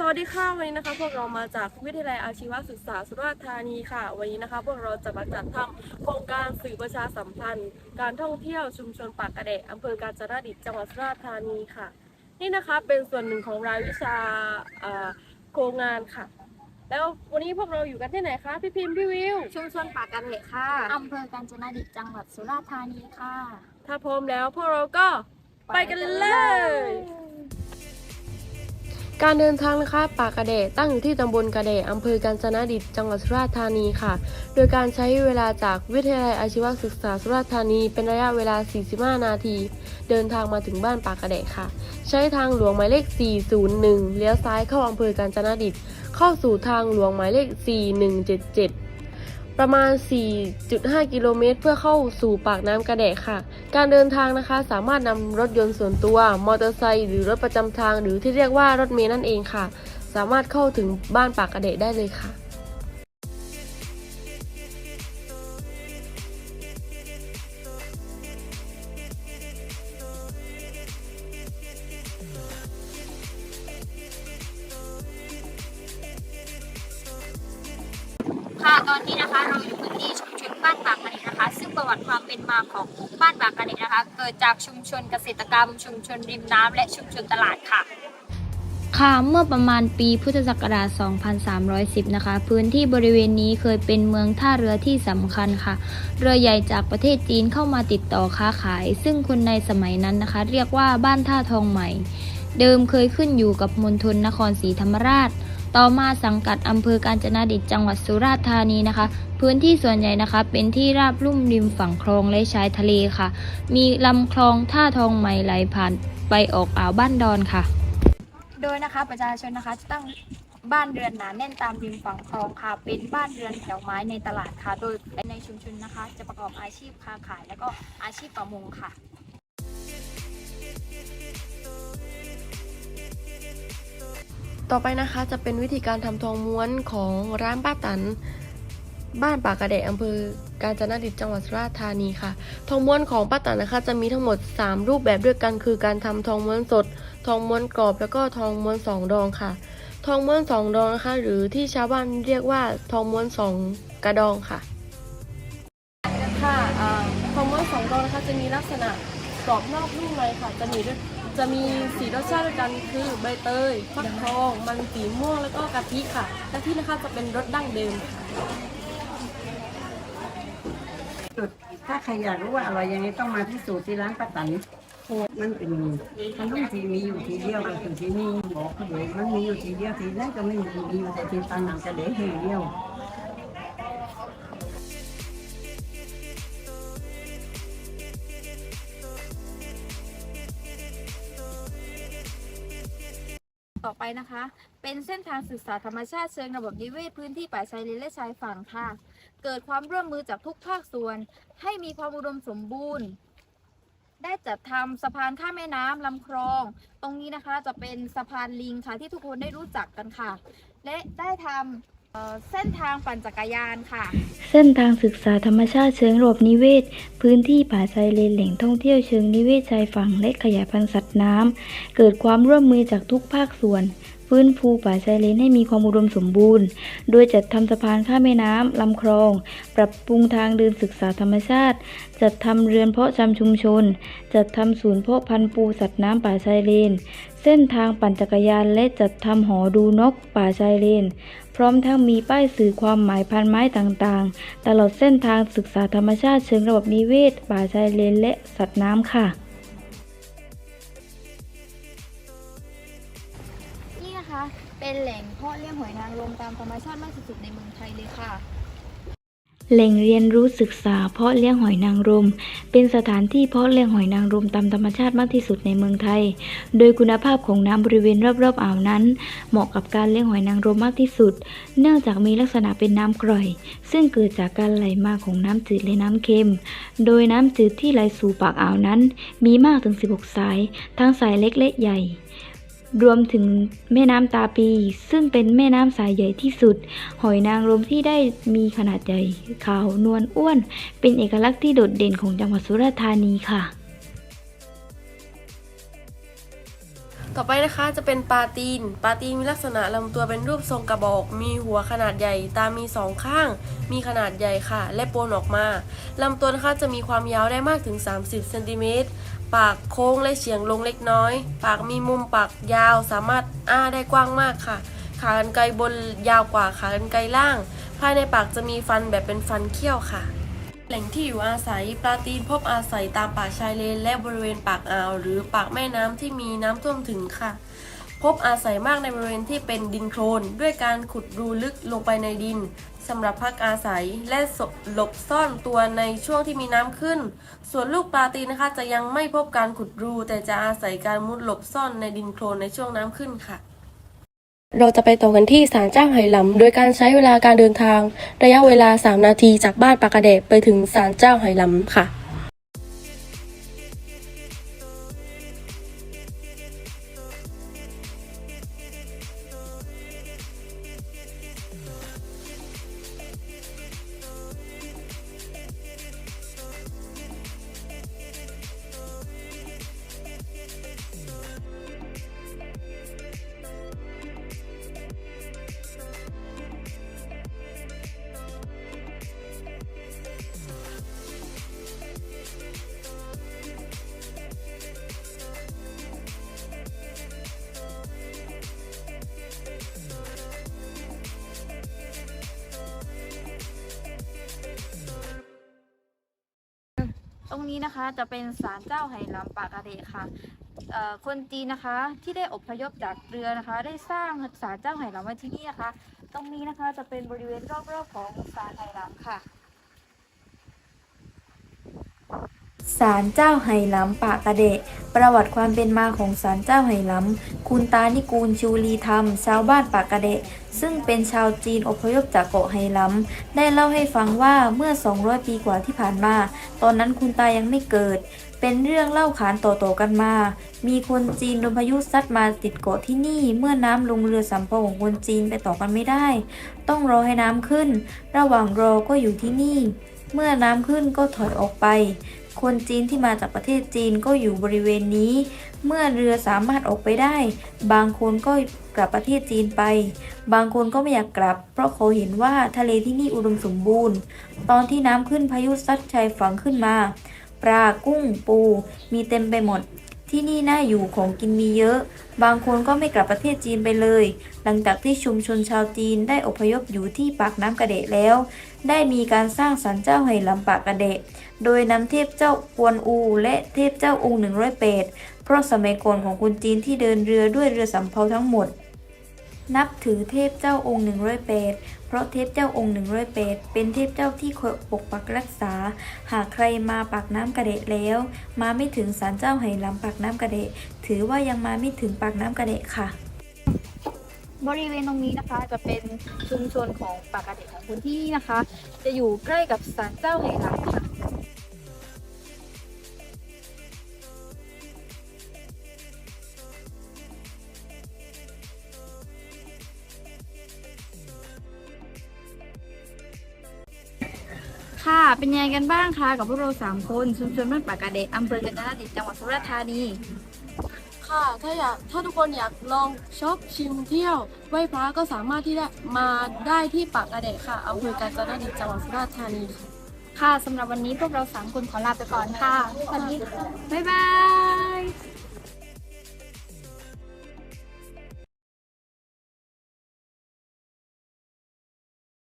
สวัสดีค่ะวันนี้นะคะ พวกเรามาจากวิทยาลัยอาชีวศึกษาสุราษฎร์ธานีค่ะ วันนี้นะคะ พวกเราจะมาจัดทำโครงการสื่อประชาสัมพันธ์ การท่องเที่ยวชุมชนปากกระเดะอำเภอกาญจนดิตจังหวัดสุราษฎร์ธานีค่ะ นี่นะคะเป็นส่วนหนึ่งของรายวิชาเอ่อโครงงานค่ะ แล้ววันนี้พวกเราอยู่กันที่ไหนคะพี่พิมพ์พี่วิวชุมชนปากกระเทะค่ะอำเภอกาญจนดิตจังหวัดสุราษฎร์ธานีค่ะ ถ้าพร้อมแล้วพวกเราก็ไปกันเลย การเดินทางนะคะป่ากระเดะตั้งอยู่ที่ตำบลกระเดะอำเภอกาญจนดิตจังหวัดสุราษฎร์ธานีค่ะ โดยการใช้เวลาจากวิทยาลัยอาชีวศึกษาสุราษฎร์ธานี เป็นระยะเวลา 45 นาที เดินทางมาถึงบ้านป่ากระเดะค่ะ ใช้ทางหลวงหมายเลข 401 เลี้ยวซ้ายเข้าอำเภอกาญจนดิตเข้าสู่ทางหลวงหมายเลข 4177 ประมาณ 4.5 กิโลเมตร เพื่อเข้าสู่ปากน้ำกระแดะค่ะ การเดินทางนะคะสามารถนำรถยนต์ส่วนตัว มอเตอร์ไซค์หรือรถประจำทาง หรือที่เรียกว่ารถเมล์นั่นเองค่ะ สามารถเข้าถึงบ้านปากกระเดะได้เลยค่ะ ตอนนี้นะคะเราอยู่กันที่ชุมชนบ้านปากกระเทะนะคะ ซึ่งประวัติความเป็นมาของบ้านปากกระเทะนะคะ เกิดจากชุมชนเกษตรกรรม ชุมชนริมน้ำและชุมชนตลาดค่ะ ค่ะเมื่อประมาณปีพุทธศักราช 2310 นะคะ พื้นที่บริเวณนี้เคยเป็นเมืองท่าเรือที่สำคัญค่ะ เรือใหญ่จากประเทศจีนเข้ามาติดต่อค้าขาย ซึ่งคนในสมัยนั้นนะคะ เรียกว่าบ้านท่าทองใหม่ เดิมเคยขึ้นอยู่กับมณฑลนครศรีธรรมราช ต่อมาสังกัดอำเภอกาญจนดิตจังหวัดสุราษฎร์ธานีนะคะ พื้นที่ส่วนใหญ่นะคะ เป็นที่ราบลุ่มริมฝั่งคลองและชายทะเลค่ะ มีลำคลองท่าทองใหมไหลผ่านไปออกอ่าวบ้านดอนค่ะ โดยนะคะประชาชนนะคะจะตั้งบ้านเรือนหนาแน่นตามริมฝั่งคลองค่ะ เป็นบ้านเรือนแถวไม้ในตลาดค่ะ โดยในชุมชนนะคะ จะประกอบอาชีพค้าขาย แล้วก็อาชีพประมงค่ะ ต่อไปนะคะจะเป็นวิธีการทำทองม้วนของร้านป้าตัน บ้านปากกระเดะอำเภอกาญจนดิตจังหวัดสุราษฎร์ธานีค่ะ ทองม้วนของป้าตันนะคะจะมีทั้งหมด 3 รูปแบบด้วยกัน คือการทำทองม้วนสด ทองม้วนกรอบ แล้วก็ทองม้วนสองดองค่ะ ทองม้วนสองดองนะคะ หรือที่ชาวบ้านเรียกว่าทองม้วนสองกระดองค่ะค่ะทองม้วนสองดองนะคะจะมีลักษณะกรอบนอกนุ่มในค่ะ จะมีด้วย จะมีสีรสชาติด้วยกันคือใบเตยฟักทอง มันสีม่วงแล้วก็กะทิค่ะกะทินะคะจะเป็นรสดั้งเดิมค่ะสุดถ้าใครอยากรู้ว่าอร่อยยังไงต้องมาที่สูตรที่ร้านป้าตันมันเป็นขนมที่มีอยู่ทีเดียวก็คือที่นี่บอกเลยมันมีอยู่ทีเดียวทีแรกก็ไม่มีมีอยู่แต่ที่ปานังกระเดะทีเดียว ต่อไปนะคะ เป็นเส้นทางศึกษาธรรมชาติเชิงระบบนิเวศพื้นที่ป่าชายเลนและชายฝั่งค่ะ เกิดความร่วมมือจากทุกภาคส่วน ให้มีความอุดมสมบูรณ์ ได้จัดทำสะพานข้ามแม่น้ำลำคลอง ตรงนี้นะคะจะเป็นสะพานลิงค่ะที่ทุกคนได้รู้จักกันค่ะ และได้ทำ เส้นทางปั่นจักรยานค่ะ เส้นทางศึกษาธรรมชาติเชิงระบบนิเวศ พื้นที่ป่าชายเลนแหล่งท่องเที่ยวเชิงนิเวศชายฝั่งและขยายพันธุ์สัตว์น้ำเกิดความร่วมมือจากทุกภาคส่วน ฟื้นฟูป่าชายเลนให้มีความอุดมสมบูรณ์ โดยจัดทำสะพานข้ามแม่น้ำลำคลอง ปรับปรุงทางเดินศึกษาธรรมชาติ จัดทำเรือนเพาะชำชุมชน จัดทำศูนย์เพาะพันธุ์ปูสัตว์น้ำป่าชายเลน เส้นทางปั่นจักรยานและจัดทำหอดูนกป่าชายเลน พร้อมทั้งมีป้ายสื่อความหมายพันไม้ต่างๆ ตลอดเส้นทางศึกษาธรรมชาติเชิงระบบนิเวศ ป่าชายเลนและสัตว์น้ำค่ะ นะคะ เป็นแหล่งเพาะเลี้ยงหอยนางรมตามธรรมชาติมากที่สุดในเมืองไทยเลยค่ะ แหล่งเรียนรู้ศึกษาเพาะเลี้ยงหอยนางรม เป็นสถานที่เพาะเลี้ยงหอยนางรมตามธรรมชาติมากที่สุดในเมืองไทย โดยคุณภาพของน้ำบริเวณรอบๆอ่าวนั้น เหมาะกับการเลี้ยงหอยนางรมมากที่สุด เนื่องจากมีลักษณะเป็นน้ำกร่อย ซึ่งเกิดจากการไหลมาของน้ำจืดและน้ำเค็ม โดยน้ำจืดที่ไหลสู่ปากอ่าวนั้น มีมากถึง 16 สาย ทั้งสายเล็กและใหญ่ รวมถึงแม่น้ำตาปี ซึ่งเป็นแม่น้ำสายใหญ่ที่สุด หอยนางรมที่ได้มีขนาดใหญ่ขาวนวลอ้วน เป็นเอกลักษณ์ที่โดดเด่นของจังหวัดสุราษฎร์ธานีค่ะ ต่อไปนะคะจะเป็นปลาตีน ปลาตีนมีลักษณะลำตัวเป็นรูปทรงกระบอก มีหัวขนาดใหญ่ ตามีสองข้าง มีขนาดใหญ่ค่ะ และโปนออกมาลำตัวนะคะจะมีความยาวได้มากถึง 30เซนติเมตร ปากโค้งและเฉียงลงเล็กน้อย ปากมีมุมปากยาวสามารถอ้าได้กว้างมากค่ะ ขากรรไกรบนยาวกว่าขากรรไกรล่าง ภายในปากจะมีฟันแบบเป็นฟันเขี้ยวค่ะ แหล่งที่อยู่อาศัยปลาตีนพบอาศัยตามป่าชายเลนและบริเวณปากอ่าว หรือปากแม่น้ำที่มีน้ำท่วมถึงค่ะ พบอาศัยมากในบริเวณที่เป็นดินโคลนด้วยการขุดรูลึกลงไปในดิน สำหรับพักอาศัยและหลบซ่อนตัวในช่วงที่มีน้ำขึ้น ส่วนลูกปลาตีนนะคะจะยังไม่พบการขุดรู แต่จะอาศัยการมุดหลบซ่อนในดินโคลนในช่วงน้ำขึ้นค่ะ เราจะไปต่อกันที่ศาลเจ้าไหหลำ โดยการใช้เวลาการเดินทาง ระยะเวลา 3 นาทีจากบ้านปากกระเดบไปถึงศาลเจ้าไหหลำค่ะ รงนี้นะคะจะเป็นศาลเจ้าไหหลำปากาเดค่ะคนจีนนะคะที่ได้อพยพจากเรือนะคะ ได้สร้างศาลเจ้าไหหลำไว้ที่นี่นะคะ ตรงนี้นะคะจะเป็นบริเวณรอบๆของศาลไหหลำค่ะ ศาลเจ้าไหหลำปากระเดะ ประวัติความเป็นมาของศาลเจ้าไหหลำ คุณตานิกูลชูลีธรรม ชาวบ้านปากกระเดะ ซึ่งเป็นชาวจีนอพยพจากเกาะไหหลำ ได้เล่าให้ฟังว่าเมื่อ 200 ปีกว่าที่ผ่านมา ตอนนั้นคุณตายังไม่เกิด เป็นเรื่องเล่าขานต่อๆกันมา มีคนจีนโดนพายุซัดมาติดเกาะที่นี่ เมื่อน้ำลงเรือสำเภาของคนจีนไปต่อกันไม่ได้ ต้องรอให้น้ำขึ้น ระหว่างรอก็อยู่ที่นี่ เมื่อน้ำขึ้นก็ถอยออกไป คนจีนที่มาจากประเทศจีนก็อยู่บริเวณนี้ เมื่อเรือสามารถออกไปได้ บางคนก็กลับประเทศจีนไป บางคนก็ไม่อยากกลับ เพราะเขาเห็นว่าทะเลที่นี่อุดมสมบูรณ์ ตอนที่น้ำขึ้นพายุซัดชายฝั่งขึ้นมา ปลากุ้งปู มีเต็มไปหมด ที่นี่น่าอยู่ของกินมีเยอะ บางคนก็ไม่กลับประเทศจีนไปเลย หลังจากที่ชุมชนชาวจีนได้อพยพอยู่ที่ปากน้ำกระเดะแล้ว ได้มีการสร้างศาลเจ้าไหหลำปากกระเดะ โดยนำเทพเจ้ากวนอู และเทพเจ้าองค์หนึ่งร้อยเปดเพราะสมัยก่อนของคนจีนที่เดินเรือด้วยเรือสำเภาทั้งหมด นับถือเทพเจ้าองค์หนึ่งร้อยเปดเพราะเทพเจ้าองค์หนึ่งร้อยเปดเป็นเทพเจ้าที่คอยปกปักรักษา หากใครมาปากน้ำกระเดะแล้ว มาไม่ถึงศาลเจ้าไหหลำปากน้ำกระเดะถือว่ายังมาไม่ถึงปากน้ำกระเดะค่ะ บริเวณตรงนี้นะคะจะเป็นชุมชนของปากกาเดะของพื้นที่นะคะ จะอยู่ใกล้กับศาลเจ้าไหหลำค่ะ ค่ะ เป็นยังไงกันบ้างคะกับพวกเราสามคนชุมชนบ้านปากกาเดะอำเภอกาญจนดิตจังหวัดสุราษฎร์ธานี ค่ะ ถ้าอยากถ้าทุกคนอยากลองช็อปชิมเที่ยวไหว้พระก็สามารถที่จะมาได้ที่ปากกระเดะค่ะอำเภอกาญจนดิตจังหวัดสุราษฎร์ธานีค่ะค่ะสำหรับวันนี้พวกเราสามคนขอลาไปก่อนค่ะสวัสดีค่ะบ๊ายบาย